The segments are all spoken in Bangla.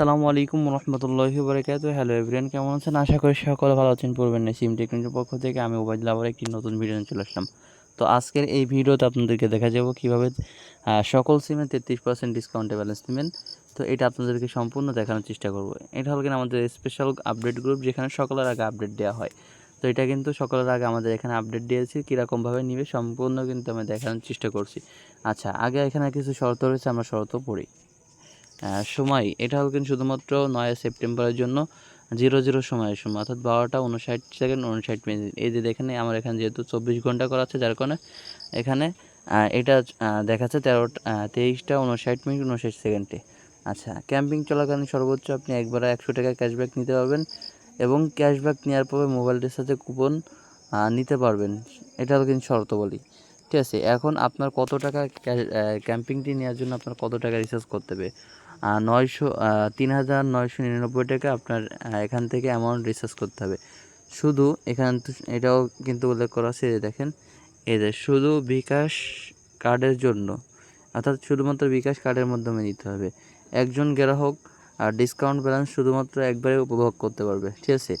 আসসালামু আলাইকুম রহমতুল্লাহি বরকাত হ্যালো এভরিয়ান কেমন আছেন? আশা করি সকলে ভালো আছেন। পূর্বের না সিম টেকনোলজির পক্ষ থেকে আমি ওবায়দুল আবার একটি নতুন ভিডিও নিয়ে চলে আসলাম। তো আজকের এই ভিডিওতে আপনাদেরকে দেখা যাব কীভাবে সকল সিমে তেত্রিশ পার্সেন্ট ডিসকাউন্টে ব্যালেন্স নেবেন। তো এটা আপনাদেরকে সম্পূর্ণ দেখানোর চেষ্টা করব। এটা হলো কিনা আমাদের স্পেশাল আপডেট গ্রুপ যেখানে সকলের আগে আপডেট দেওয়া হয়। তো এটা কিন্তু সকলের আগে আমাদের এখানে আপডেট দিয়েছি, কীরকমভাবে নিবে সম্পূর্ণ কিন্তু আমি দেখানোর চেষ্টা করছি। আচ্ছা আগে এখানে কিছু শর্ত রয়েছে, আমরা শর্ত পড়ি। সময়, এটা হলো কিন্তু শুধুমাত্র নয় সেপ্টেম্বরের জন্য জিরো জিরো সময়ের সময়, অর্থাৎ বারোটা উনষাট সেকেন্ড উনষাট মিনিট। এই যে দেখেন, আমার এখানে যেহেতু চব্বিশ ঘণ্টা করা আছে, যার কারণে এখানে এটা দেখাচ্ছে তেরোটা তেইশটা উনষাট মিনিট উনষাট সেকেন্ডে। আচ্ছা ক্যাম্পিং চলাকালীন সর্বোচ্চ আপনি একবারে একশো টাকা ক্যাশব্যাক নিতে পারবেন এবং ক্যাশব্যাক নেওয়ার পরে মোবাইল সাথে কুপন নিতে পারবেন। এটা হলো কিন্তু শর্ত বলি। ঠিক আছে, এখন আপনার কত টাকা ক্যাম্পিংটি নেওয়ার জন্য আপনার কত টাকা রিচার্জ করতে হবে? নয়শো তিন হাজার নয়শো নিরানব্বই টাকা আপনার এখান থেকে অ্যামাউন্ট রিচার্জ করতে হবে। শুধু এখান এটাও কিন্তু উল্লেখ করা আছে দেখেন যে শুধু বিকাশ কার্ডের জন্য, অর্থাৎ শুধুমাত্র বিকাশ কার্ডের মাধ্যমে নিতে হবে। একজন গ্রাহক আর ডিসকাউন্ট ব্যালেন্স শুধুমাত্র একবারে উপভোগ করতে পারবে, ঠিক আছে?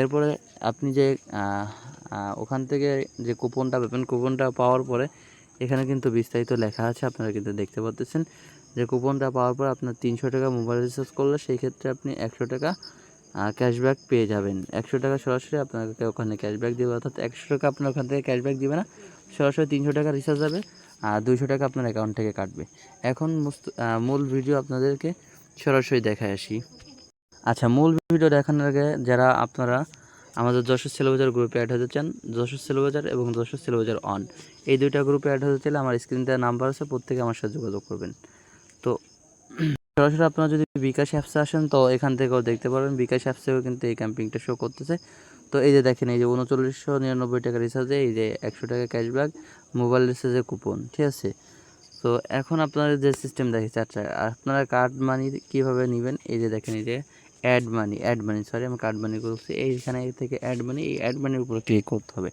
এরপরে আপনি যে ওখান থেকে যে কুপনটা পাবেন কুপনটা পাওয়ার পরে, এখানে কিন্তু বিস্তারিত লেখা আছে, আপনারা কিন্তু দেখতে পাচ্ছেন যে কুপনটা পাওয়ার পর আপনার তিনশো টাকা মোবাইল রিচার্জ করলে সেই ক্ষেত্রে আপনি একশো টাকা ক্যাশব্যাক পেয়ে যাবেন। একশো টাকা সরাসরি আপনাকে ওখানে ক্যাশব্যাক দেবে, অর্থাৎ একশো টাকা আপনার ওখান থেকে ক্যাশব্যাক দেবে না, সরাসরি তিনশো টাকা রিচার্জ যাবে আর দুইশো টাকা আপনার অ্যাকাউন্ট থেকে কাটবে। এখন মূল ভিডিও আপনাদেরকে সরাসরি দেখায় আসি। আচ্ছা মূল ভিডিও দেখানোর আগে যারা আপনারা আমাদের যশোর সেলবাজার গ্রুপে অ্যাড হতে চান, যশোর সেলবাজার এবং যশোর সেলবাজার অন এই দুইটা গ্রুপে অ্যাড হতে চাইলে আমার স্ক্রিনতে নাম্বার আছে, প্রত্যেকে আমার সাথে যোগাযোগ করবেন। সরাসরি আপনারা যদি বিকাশ অ্যাপসে আসেন, তো এখান থেকেও দেখতে পারবেন। বিকাশ অ্যাপসেও কিন্তু এই ক্যাম্পিংটা শো করতেছে। তো এই যে দেখেন, এই যে উনচল্লিশশো নিরানব্বই টাকা রিচার্জে এই যে একশো টাকা ক্যাশব্যাক মোবাইল রিচার্জে কুপন ঠিক আছে? তো এখন আপনাদের যে সিস্টেম দেখেছে আচ্ছা আপনারা কার্ড মানি কীভাবে নেবেন? এই যে দেখেন, এই যে add money add money sorry আমি কার্ড মানি করছি এইখানে থেকে অ্যাড মানি এই অ্যাড মানির উপরে ক্লিক করতে হবে।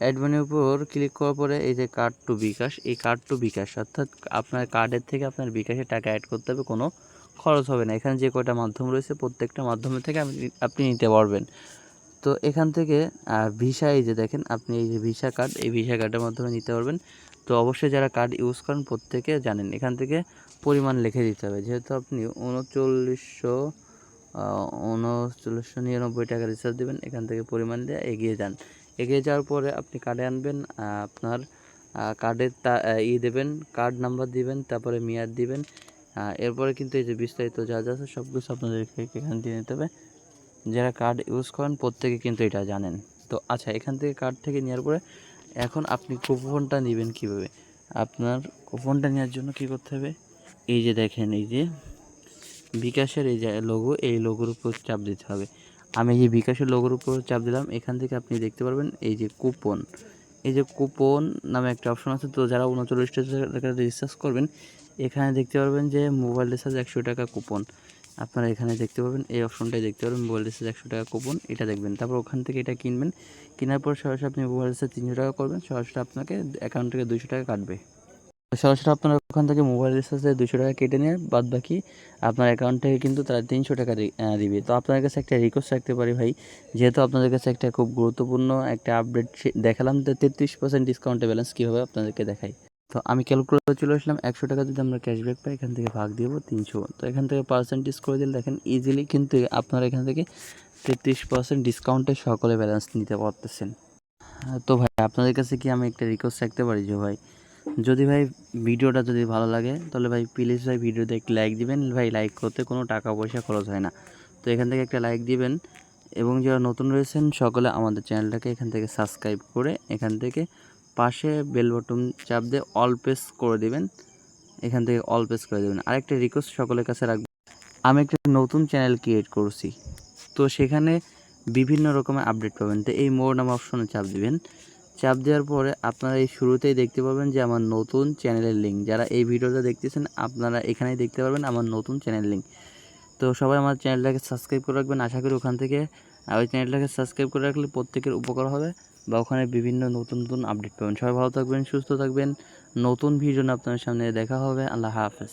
অ্যাড মানির উপর ক্লিক করার পরে এই যে কার্ড টু বিকাশ, এই কার্ড টু বিকাশ, অর্থাৎ আপনার কার্ডের থেকে আপনার বিকাশে টাকা অ্যাড করতে হবে, কোনো খরচ হবে না। এখানে যে কয়টা মাধ্যম রয়েছে, প্রত্যেকটা মাধ্যমে থেকে আপনি আপনি নিতে পারবেন। তো এখান থেকে ভিসা এই যে দেখেন, আপনি এই যে ভিসা কার্ড এই ভিসা কার্ডের মাধ্যমে নিতে পারবেন। তো অবশ্যই যারা কার্ড ইউজ করেন, প্রত্যেকে জানেন, এখান থেকে পরিমাণ লিখে দিতে হবে। যেহেতু আপনি উনচল্লিশশো উনচল্লিশশো নিরানব্বই টাকা রিচার্জ দেবেন, এখান থেকে পরিমাণ দিয়ে এগিয়ে যান। এগিয়ে যাওয়ার পরে আপনি কার্ডে আনবেন আপনার কার্ডের তা ই দেবেন কার্ড নাম্বার দিবেন, তারপরে মেয়াদ দিবেন এরপরে কিন্তু এই যে বিস্তারিত যা যা আছে সব কিছু আপনাদেরকে এখান দিয়ে নিতে হবে। যারা কার্ড ইউজ করেন, প্রত্যেকে কিন্তু এটা জানেন। তো আচ্ছা এখান থেকে কার্ড থেকে নেওয়ার পরে এখন আপনি কুপনটা নেবেন কীভাবে? আপনার কুপনটা নেওয়ার জন্য কি করতে হবে? এই যে দেখেন, এই যে বিকাশের এই যে লোগো এই লোগোর উপর চাপ দিতে হবে। আমি এই যে বিকাশের লোগোর উপর চাপ দিলাম, এখান থেকে আপনি দেখতে পারবেন এই যে কুপন এই যে কুপন নামে একটা অপশন আছে, তো যারা উনচল্লিশ টাকা রিচার্জ করবেন, এখানে দেখতে পারবেন যে মোবাইল রিচার্জ একশো টাকা কুপন আপনারা এখানে দেখতে পাবেন এই অপশনটাই দেখতে পারবেন মোবাইল রিচার্জ একশো টাকা কুপন এটা দেখবেন। তারপর ওখান থেকে এটা কিনবেন। কেনার পর সরাসরি আপনি মোবাইল রিচার্জ তিনশো টাকা করবেন, সরাসরি আপনাকে অ্যাকাউন্ট থেকে দুশো টাকা কাটবে। সরাসরি আপনার ওখান থেকে মোবাইল রিচার্জে দুশো টাকা কেটে নিয়ে বাদ বাকি আপনার অ্যাকাউন্ট থেকে কিন্তু তারা তিনশো টাকা দিবে। তো আপনার কাছে একটা রিকোয়েস্ট রাখতে পারি ভাই, যেহেতু আপনাদের কাছে একটা খুব গুরুত্বপূর্ণ একটা আপডেট দেখালাম, তো তেত্রিশ পার্সেন্ট ডিসকাউন্টে ব্যালেন্স কীভাবে আপনাদেরকে দেখাই? তো আমি ক্যালকুলেটর চলে আসলাম, একশো টাকা যদি আমরা ক্যাশব্যাক পাই, এখান থেকে ভাগ দিব তিনশো। তো এখান থেকে পার্সেন্টেজ করে দিলে দেখেন ইজিলি কিন্তু আপনারা এখান থেকে তেত্রিশ পার্সেন্ট ডিসকাউন্টে সকলে ব্যালেন্স নিতে পারতেছেন। তো ভাই, আপনাদের কাছে কি আমি একটা রিকোয়েস্ট রাখতে পারি যে ভাই যদি ভাই ভিডিওটা যদি ভালো লাগে, তাহলে ভাই প্লিজ ভাই ভিডিওতে একটি লাইক দিবেন। ভাই লাইক করতে কোনো টাকা পয়সা খরচ হয় না। তো এখান থেকে একটা লাইক দিবেন এবং যারা নতুন রয়েছেন, সকলে আমাদের চ্যানেলটাকে এখান থেকে সাবস্ক্রাইব করে এখান থেকে পাশে বেল বটন চাপ দিয়ে অল প্রেস করে দিবেন। এখান থেকে অল প্রেস করে দেবেন। আরেকটা রিকোয়েস্ট সকলের কাছে রাখবেন আমি একটা নতুন চ্যানেল ক্রিয়েট করছি। তো সেখানে বিভিন্ন রকমের আপডেট পাবেন। তো এই মোর নাম অপশনে চাপ দিবেন। চাপ দেওয়ার পরে আপনারা এই শুরুতেই দেখতে পাবেন যে আমার নতুন চ্যানেলের লিঙ্ক যারা এই ভিডিওটা দেখতেছেন, আপনারা এখানেই দেখতে পারবেন আমার নতুন চ্যানেল লিঙ্ক তো সবাই আমার চ্যানেলটাকে সাবস্ক্রাইব করে রাখবেন। আশা করি ওখান থেকে ওই চ্যানেলটাকে সাবস্ক্রাইব করে রাখলে প্রত্যেকের উপকার হবে বা ওখানে বিভিন্ন নতুন নতুন আপডেট পাবেন। সবাই ভালো থাকবেন, সুস্থ থাকবেন। নতুন ভিডিও নিয়ে আপনাদের সামনে দেখা হবে। আল্লাহ হাফেজ।